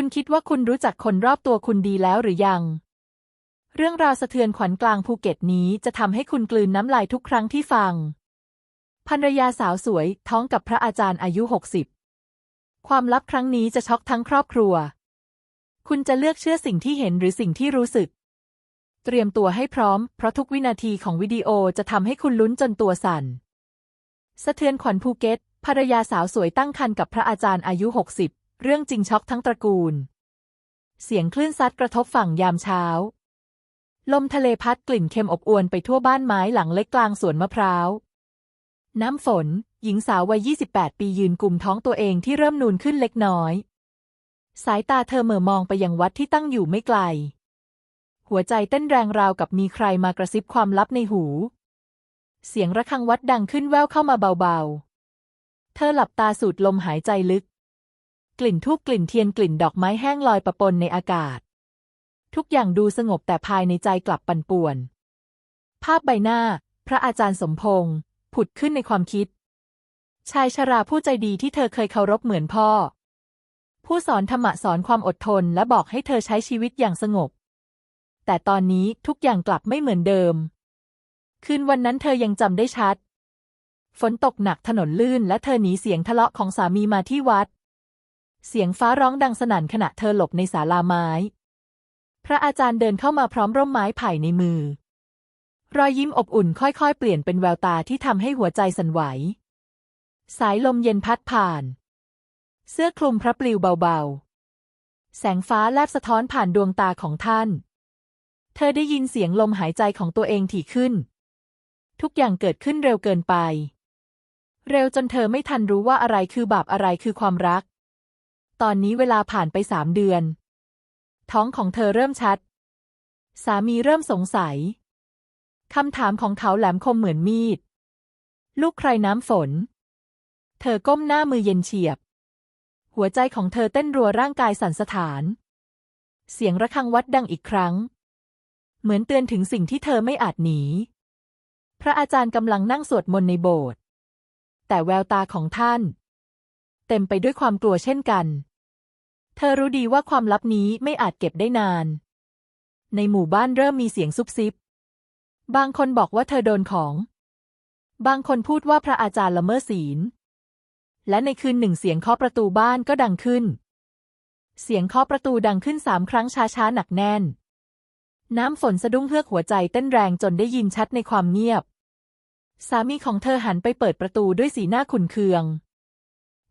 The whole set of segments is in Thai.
คุณคิดว่าคุณรู้จักคนรอบตัวคุณดีแล้วหรือยัง เรื่องราวสะเทือนขวัญกลางภูเก็ตนี้จะทำให้คุณกลืนน้ำลายทุกครั้งที่ฟัง ภรรยาสาวสวยท้องกับพระอาจารย์อายุหกสิบความลับครั้งนี้จะช็อกทั้งครอบครัว คุณจะเลือกเชื่อสิ่งที่เห็นหรือสิ่งที่รู้สึก เตรียมตัวให้พร้อม เพราะทุกวินาทีของวิดีโอจะทำให้คุณลุ้นจนตัวสั่น สะเทือนขวัญภูเก็ตภรรยาสาวสวยตั้งครรภ์กับพระอาจารย์อายุหกสิบ เรื่องจริงช็อกทั้งตระกูล เสียงคลื่นซัดกระทบฝั่งยามเช้า ลมทะเลพัดกลิ่นเค็มอบอวนไปทั่วบ้านไม้หลังเล็กกลางสวนมะพร้าว น้ำฝน หญิงสาววัย 28 ปียืนกลุ่มท้องตัวเองที่เริ่มนูนขึ้นเล็กน้อย สายตาเธอเหม่อมองไปยังวัดที่ตั้งอยู่ไม่ไกล หัวใจเต้นแรงราวกับมีใครมากระซิบความลับในหู เสียงระฆังวัดดังขึ้นแว่วเข้ามาเบาๆ เธอหลับตาสูดลมหายใจลึก กลิ่นทูบกลิ่นเทียนกลิ่นดอกไม้แห้งลอยประปนในอากาศ ทุกอย่างดูสงบแต่ภายในใจกลับปั่นป่วน ภาพใบหน้า พระอาจารย์สมพงษ์ผุดขึ้นในความคิด ชายชราผู้ใจดีที่เธอเคยเคารพเหมือนพ่อ ผู้สอนธรรมะสอนความอดทนและบอกให้เธอใช้ชีวิตอย่างสงบ แต่ตอนนี้ทุกอย่างกลับไม่เหมือนเดิม คืนวันนั้นเธอยังจำได้ชัด ฝนตกหนักถนนลื่นและเธอหนีเสียงทะเลาะของสามีมาที่วัด เสียงฟ้าร้องดังสนั่นขณะเธอหลบในศาลาไม้ พระอาจารย์เดินเข้ามาพร้อมร่มไม้ไผ่ในมือ รอยยิ้มอบอุ่นค่อยๆ เปลี่ยนเป็นแววตาที่ทำให้หัวใจสั่นไหว สายลมเย็นพัดผ่าน เสื้อคลุมพระปลิวเบาๆ แสงฟ้าแลบสะท้อนผ่านดวงตาของท่าน เธอได้ยินเสียงลมหายใจของตัวเองถี่ขึ้น ทุกอย่างเกิดขึ้นเร็วเกินไป เร็วจนเธอไม่ทันรู้ว่าอะไรคือบาปอะไรคือความรัก ตอนนี้เวลาผ่านไปสามเดือน ท้องของเธอเริ่มชัด สามีเริ่มสงสัย คำถามของเขาแหลมคมเหมือนมีด ลูกใครน้ำฝน เธอก้มหน้ามือเย็นเฉียบ หัวใจของเธอเต้นรัวร่างกายสั่นสะท้าน เสียงระฆังวัดดังอีกครั้ง เหมือนเตือนถึงสิ่งที่เธอไม่อาจหนี พระอาจารย์กำลังนั่งสวดมนต์ในโบสถ์แต่แววตาของท่าน เต็มไปด้วยความกลัวเช่นกัน เธอรู้ดีว่าความลับนี้ไม่อาจเก็บได้นาน ในหมู่บ้านเริ่มมีเสียงซุบซิบ บางคนบอกว่าเธอโดนของ บางคนพูดว่าพระอาจารย์ละเมิดศีล และในคืนหนึ่งเสียงเคาะประตูบ้านก็ดังขึ้น เสียงเคาะประตูดังขึ้นสามครั้งช้าๆหนักแน่น น้ำฝนสะดุ้งเฮือกหัวใจเต้นแรงจนได้ยินชัดในความเงียบ สามีของเธอหันไปเปิดประตูด้วยสีหน้าขุ่นเคือง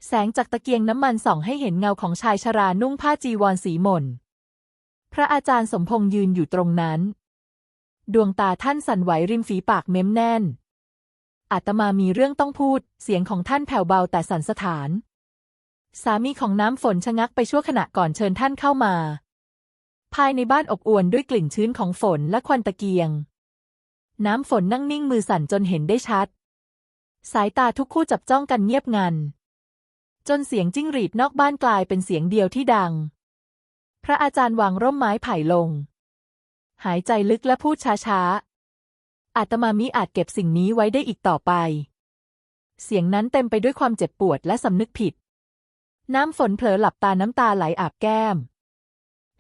แสงจากตะเกียงน้ำมันส่องให้เห็นเงาของชายชรานุ่งผ้าจีวรสีหม่น พระอาจารย์สมพงษ์ยืนอยู่ตรงนั้น ดวงตาท่านสั่นไหวริมฝีปากเม้มแน่น อาตมามีเรื่องต้องพูด เสียงของท่านแผ่วเบาแต่สั่นสะท้าน สามีของน้ำฝนชะงักไปชั่วขณะก่อนเชิญท่านเข้ามา ภายในบ้านอบอวลด้วยกลิ่นชื้นของฝนและควันตะเกียง น้ำฝนนั่งนิ่งมือสั่นจนเห็นได้ชัด สายตาทุกคู่จับจ้องกันเงียบงัน จนเสียงจิ้งหรีดนอกบ้านกลายเป็นเสียงเดียวที่ดัง พระอาจารย์วางร่มไม้ไผ่ลง หายใจลึกและพูดช้าๆ อาตมามิอาจเก็บสิ่งนี้ไว้ได้อีกต่อไป เสียงนั้นเต็มไปด้วยความเจ็บปวดและสำนึกผิด น้ำฝนเผลอหลับตาน้ำตาไหลอาบแก้ม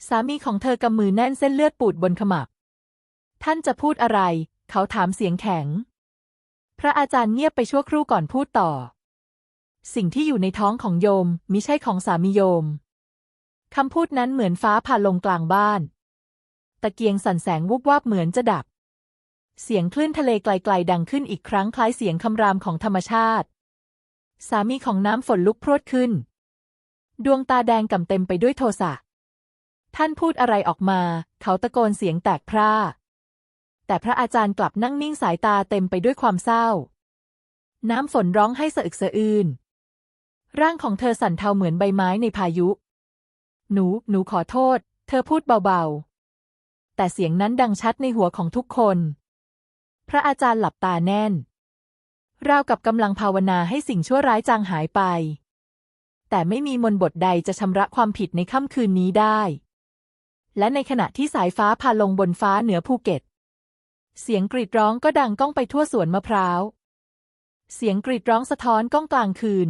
สามีของเธอกำมือแน่นเส้นเลือดปูดบนขมับ ท่านจะพูดอะไร เขาถามเสียงแข็ง พระอาจารย์เงียบไปชั่วครู่ก่อนพูดต่อ สิ่งที่อยู่ในท้องของโยมมิใช่ของสามีโยม คำพูดนั้นเหมือนฟ้าผ่าลงกลางบ้าน ตะเกียงสั่นแสงวุบวาบเหมือนจะดับ เสียงคลื่นทะเลไกลๆ ดังขึ้นอีกครั้งคล้ายเสียงคำรามของธรรมชาติ สามีของน้ำฝนลุกพรวดขึ้น ดวงตาแดงก่ำเต็มไปด้วยโทสะ ท่านพูดอะไรออกมา เขาตะโกนเสียงแตกพร่า แต่พระอาจารย์กลับนั่งนิ่งสายตาเต็มไปด้วยความเศร้าน้ำฝนร้องให้สะอึกสะอื้น ร่างของเธอสั่นเทาเหมือนใบไม้ในพายุ หนู หนูขอโทษ เธอพูดเบาๆ แต่เสียงนั้นดังชัดในหัวของทุกคน พระอาจารย์หลับตาแน่น ราวกับกำลังภาวนาให้สิ่งชั่วร้ายจางหายไป แต่ไม่มีมนบทใดจะชำระความผิดในค่ำคืนนี้ได้ และในขณะที่สายฟ้าพาลงบนฟ้าเหนือภูเก็ต เสียงกรีดร้องก็ดังก้องไปทั่วสวนมะพร้าว เสียงกรีดร้องสะท้อนก้องกลางคืน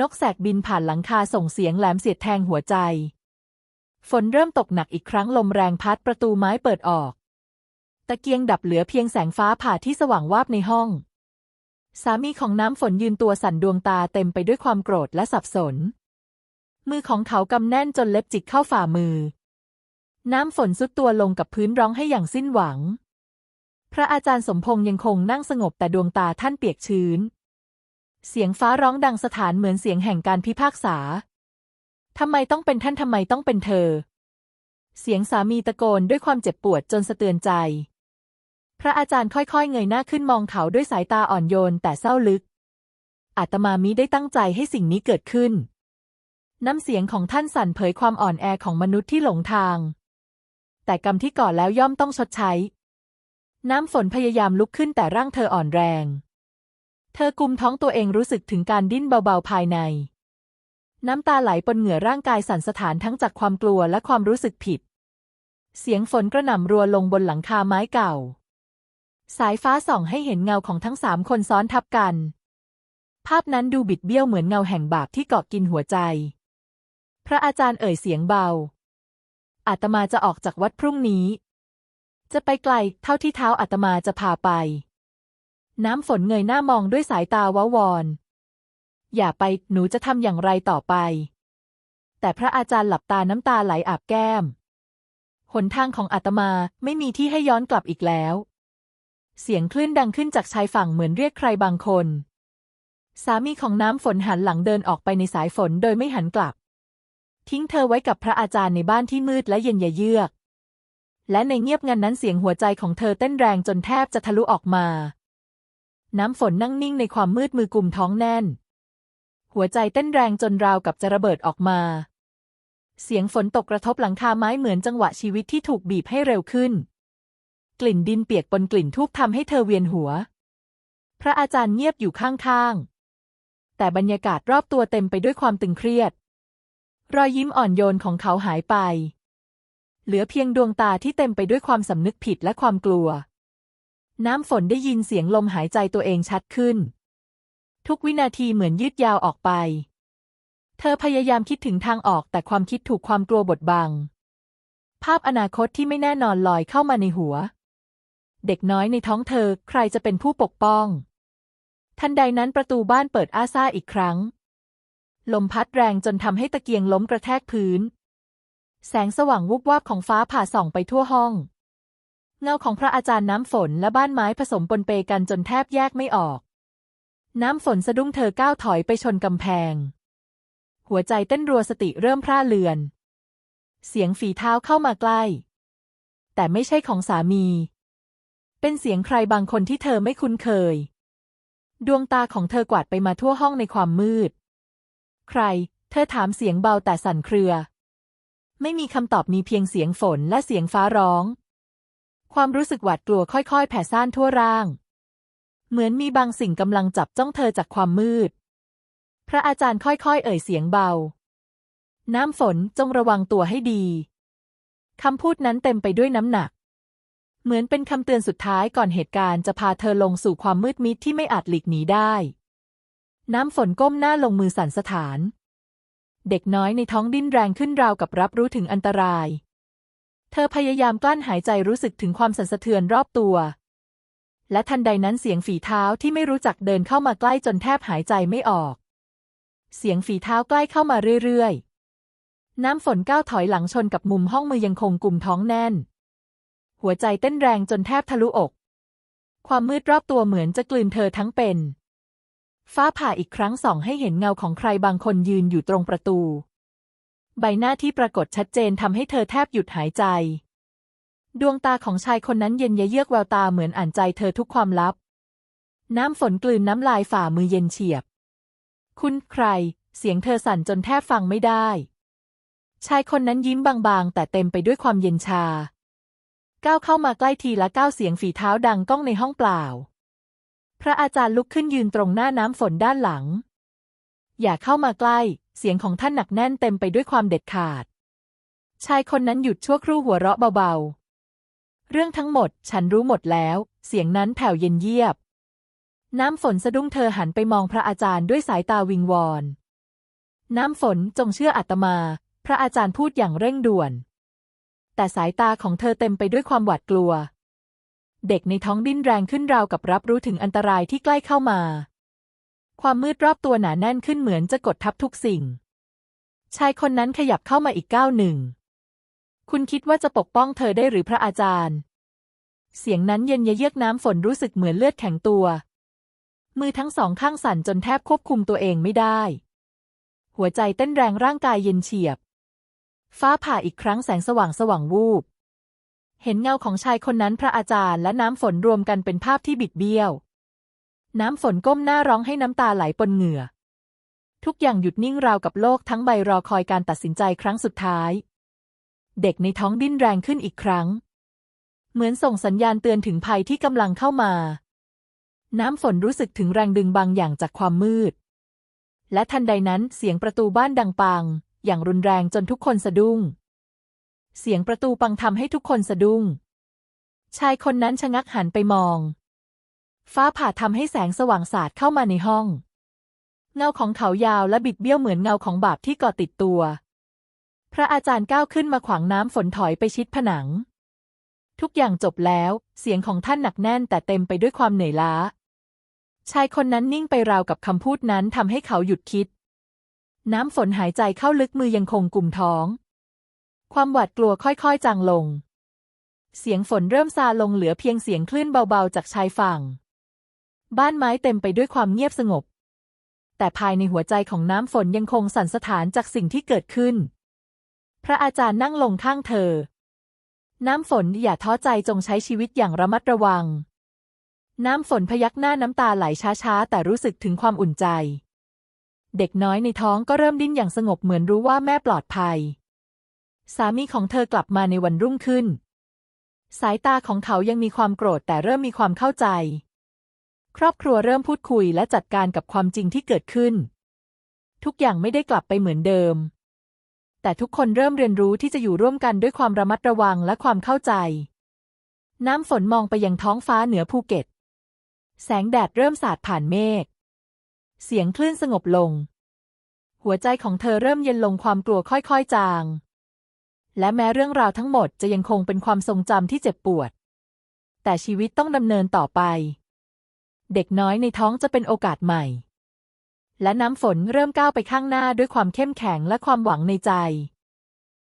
นกแสกบินผ่านหลังคาส่งเสียงแหลมเสียดแทงหัวใจ ฝนเริ่มตกหนักอีกครั้งลมแรงพัดประตูไม้เปิดออก ตะเกียงดับเหลือเพียงแสงฟ้าผ่าที่สว่างวาบในห้อง สามีของน้ำฝนยืนตัวสั่นดวงตาเต็มไปด้วยความโกรธและสับสน มือของเขากำแน่นจนเล็บจิกเข้าฝ่ามือ น้ำฝนซุดตัวลงกับพื้นร้องให้อย่างสิ้นหวัง พระอาจารย์สมพงษ์ยังคงนั่งสงบแต่ดวงตาท่านเปียกชื้น เสียงฟ้าร้องดังสถานเหมือนเสียงแห่งการพิพากษา ทำไมต้องเป็นท่านทำไมต้องเป็นเธอ เสียงสามีตะโกนด้วยความเจ็บปวดจนสะเตือนใจ พระอาจารย์ค่อยๆ เงยหน้าขึ้นมองเขาด้วยสายตาอ่อนโยนแต่เศร้าลึก อาตมามิได้ตั้งใจให้สิ่งนี้เกิดขึ้น น้ำเสียงของท่านสั่นเผยความอ่อนแอของมนุษย์ที่หลงทาง แต่กรรมที่ก่อแล้วย่อมต้องชดใช้ น้ำฝนพยายามลุกขึ้นแต่ร่างเธออ่อนแรง เธอกุมท้องตัวเองรู้สึกถึงการดิ้นเบาๆภายใน น้ำตาไหลปนเหงื่อร่างกายสั่นสถานทั้งจากความกลัวและความรู้สึกผิด เสียงฝนกระหน่ำรัวลงบนหลังคาไม้เก่า สายฟ้าส่องให้เห็นเงาของทั้งสามคนซ้อนทับกัน ภาพนั้นดูบิดเบี้ยวเหมือนเงาแห่งบาปที่เกาะกินหัวใจ พระอาจารย์เอ่ยเสียงเบา อาตมาจะออกจากวัดพรุ่งนี้ จะไปไกลเท่าที่เท้าอาตมาจะพาไป น้ำฝนเงยหน้ามองด้วยสายตาวาวอน อย่าไป หนูจะทำอย่างไรต่อไป แต่พระอาจารย์หลับตาน้ำตาไหลอาบแก้ม หนทางของอาตมาไม่มีที่ให้ย้อนกลับอีกแล้ว เสียงคลื่นดังขึ้นจากชายฝั่งเหมือนเรียกใครบางคน สามีของน้ำฝนหันหลังเดินออกไปในสายฝนโดยไม่หันกลับ ทิ้งเธอไว้กับพระอาจารย์ในบ้านที่มืดและเย็นยะเยือก และในเงียบงันนั้นเสียงหัวใจของเธอเต้นแรงจนแทบจะทะลุออกมา น้ำฝนนั่งนิ่งในความมืดมือกุมท้องแน่น หัวใจเต้นแรงจนราวกับจะระเบิดออกมา เสียงฝนตกกระทบหลังคาไม้เหมือนจังหวะชีวิตที่ถูกบีบให้เร็วขึ้น กลิ่นดินเปียกปนกลิ่นทูบทำให้เธอเวียนหัว พระอาจารย์เงียบอยู่ข้างๆ แต่บรรยากาศรอบตัวเต็มไปด้วยความตึงเครียด รอยยิ้มอ่อนโยนของเขาหายไป เหลือเพียงดวงตาที่เต็มไปด้วยความสำนึกผิดและความกลัว น้ำฝนได้ยินเสียงลมหายใจตัวเองชัดขึ้น ทุกวินาทีเหมือนยืดยาวออกไป เธอพยายามคิดถึงทางออกแต่ความคิดถูกความกลัวบดบัง ภาพอนาคตที่ไม่แน่นอนลอยเข้ามาในหัว เด็กน้อยในท้องเธอใครจะเป็นผู้ปกป้อง ทันใดนั้นประตูบ้านเปิดอ้าซ่าอีกครั้ง ลมพัดแรงจนทำให้ตะเกียงล้มกระแทกพื้น แสงสว่างวุบวาบของฟ้าผ่าส่องไปทั่วห้อง เงาของพระอาจารย์น้ำฝนและบ้านไม้ผสมปนเปกันจนแทบแยกไม่ออก น้ำฝนสะดุ้งเธอก้าวถอยไปชนกำแพง หัวใจเต้นรัวสติเริ่มพร่าเลือน เสียงฝีเท้าเข้ามาใกล้ แต่ไม่ใช่ของสามี เป็นเสียงใครบางคนที่เธอไม่คุ้นเคย ดวงตาของเธอกวาดไปมาทั่วห้องในความมืด ใคร เธอถามเสียงเบาแต่สั่นเครือ ไม่มีคำตอบมีเพียงเสียงฝนและเสียงฟ้าร้อง ความรู้สึกหวาดกลัวค่อยๆ แผ่ซ่านทั่วร่าง เหมือนมีบางสิ่งกำลังจับจ้องเธอจากความมืด พระอาจารย์ค่อยๆ เอ่ยเสียงเบา น้ำฝนจงระวังตัวให้ดี คำพูดนั้นเต็มไปด้วยน้ำหนัก เหมือนเป็นคำเตือนสุดท้ายก่อนเหตุการณ์จะพาเธอลงสู่ความมืดมิดที่ไม่อาจหลีกหนีได้ น้ำฝนก้มหน้าลงมือสั่นสถาน เด็กน้อยในท้องดิ้นแรงขึ้นราวกับรับรู้ถึงอันตราย ธอพยายามกลั้นหายใจรู้สึกถึงความสั่นสะเทือนรอบตัว และทันใดนั้นเสียงฝีเท้าที่ไม่รู้จักเดินเข้ามาใกล้จนแทบหายใจไม่ออก เสียงฝีเท้าใกล้เข้ามาเรื่อยๆ น้ำฝนก้าวถอยหลังชนกับมุมห้องมือยังคงกลุ่มท้องแน่น หัวใจเต้นแรงจนแทบทะลุอก ความมืดรอบตัวเหมือนจะกลืนเธอทั้งเป็น ฟ้าผ่าอีกครั้งส่องให้เห็นเงาของใครบางคนยืนอยู่ตรงประตู ใบหน้าที่ปรากฏชัดเจนทำให้เธอแทบหยุดหายใจ ดวงตาของชายคนนั้นเย็นเยือกแววตาเหมือนอ่านใจเธอทุกความลับ น้ำฝนกลืนน้ำลายฝ่ามือเย็นเฉียบ คุณใคร เสียงเธอสั่นจนแทบฟังไม่ได้ ชายคนนั้นยิ้มบางๆ แต่เต็มไปด้วยความเย็นชา ก้าวเข้ามาใกล้ทีละก้าวเสียงฝีเท้าดังก้องในห้องเปล่า พระอาจารย์ลุกขึ้นยืนตรงหน้าน้ำฝนด้านหลัง อย่าเข้ามาใกล้ เสียงของท่านหนักแน่นเต็มไปด้วยความเด็ดขาด ชายคนนั้นหยุดชั่วครู่หัวเราะเบาๆ เรื่องทั้งหมดฉันรู้หมดแล้ว เสียงนั้นแผ่วเย็นเยียบ น้ำฝนสะดุ้งเธอหันไปมองพระอาจารย์ด้วยสายตาวิงวอน น้ำฝนจงเชื่ออาตมาพพระอาจารย์พูดอย่างเร่งด่วน แต่สายตาของเธอเต็มไปด้วยความหวาดกลัว เด็กในท้องดิ้นแรงขึ้นราวกับรับรู้ถึงอันตรายที่ใกล้เข้ามา ความมืดรอบตัวหนาแน่นขึ้นเหมือนจะกดทับทุกสิ่ง ชายคนนั้นขยับเข้ามาอีกก้าวหนึ่ง คุณคิดว่าจะปกป้องเธอได้หรือพระอาจารย์ เสียงนั้นเย็นเยือกน้ำฝนรู้สึกเหมือนเลือดแข็งตัว มือทั้งสองข้างสั่นจนแทบควบคุมตัวเองไม่ได้ หัวใจเต้นแรงร่างกายเย็นเฉียบ ฟ้าผ่าอีกครั้งแสงสว่างสว่างวูบ เห็นเงาของชายคนนั้นพระอาจารย์และน้ำฝนรวมกันเป็นภาพที่บิดเบี้ยว น้ำฝนก้มหน้าร้องให้น้ำตาไหลปนเหงื่อ ทุกอย่างหยุดนิ่งราวกับโลกทั้งใบรอคอยการตัดสินใจครั้งสุดท้าย เด็กในท้องดิ้นแรงขึ้นอีกครั้ง เหมือนส่งสัญญาณเตือนถึงภัยที่กำลังเข้ามา น้ำฝนรู้สึกถึงแรงดึงบางอย่างจากความมืด และทันใดนั้นเสียงประตูบ้านดังปัง อย่างรุนแรงจนทุกคนสะดุ้ง เสียงประตูปังทำให้ทุกคนสะดุ้ง ชายคนนั้นชะงักหันไปมอง ฟ้าผ่าทำให้แสงสว่างสาดเข้ามาในห้อง เงาของเขายาวและบิดเบี้ยวเหมือนเงาของบาปที่ก่อติดตัว พระอาจารย์ก้าวขึ้นมาขวางน้ำฝนถอยไปชิดผนัง ทุกอย่างจบแล้ว เสียงของท่านหนักแน่นแต่เต็มไปด้วยความเหนื่อยล้า ชายคนนั้นนิ่งไปราวกับคำพูดนั้นทำให้เขาหยุดคิด น้ำฝนหายใจเข้าลึกมือยังคงกุมท้อง ความหวาดกลัวค่อยๆจางลง เสียงฝนเริ่มซาลงเหลือเพียงเสียงคลื่นเบาๆจากชายฝั่ง บ้านไม้เต็มไปด้วยความเงียบสงบ แต่ภายในหัวใจของน้ำฝนยังคงสั่นสะท้านจากสิ่งที่เกิดขึ้น พระอาจารย์นั่งลงข้างเธอ น้ำฝนอย่าท้อใจจงใช้ชีวิตอย่างระมัดระวัง น้ำฝนพยักหน้าน้ำตาไหลช้าๆ แต่รู้สึกถึงความอุ่นใจ เด็กน้อยในท้องก็เริ่มดิ้นอย่างสงบเหมือนรู้ว่าแม่ปลอดภัย สามีของเธอกลับมาในวันรุ่งขึ้น สายตาของเขายังมีความโกรธแต่เริ่มมีความเข้าใจ ครอบครัวเริ่มพูดคุยและจัดการกับความจริงที่เกิดขึ้น ทุกอย่างไม่ได้กลับไปเหมือนเดิม แต่ทุกคนเริ่มเรียนรู้ที่จะอยู่ร่วมกันด้วยความระมัดระวังและความเข้าใจ น้ำฝนมองไปยังท้องฟ้าเหนือภูเก็ต แสงแดดเริ่มสาดผ่านเมฆ เสียงคลื่นสงบลง หัวใจของเธอเริ่มเย็นลงความกลัวค่อยๆจาง และแม้เรื่องราวทั้งหมดจะยังคงเป็นความทรงจำที่เจ็บปวด แต่ชีวิตต้องดำเนินต่อไป เด็กน้อยในท้องจะเป็นโอกาสใหม่ และน้ำฝนเริ่มก้าวไปข้างหน้าด้วยความเข้มแข็งและความหวังในใจ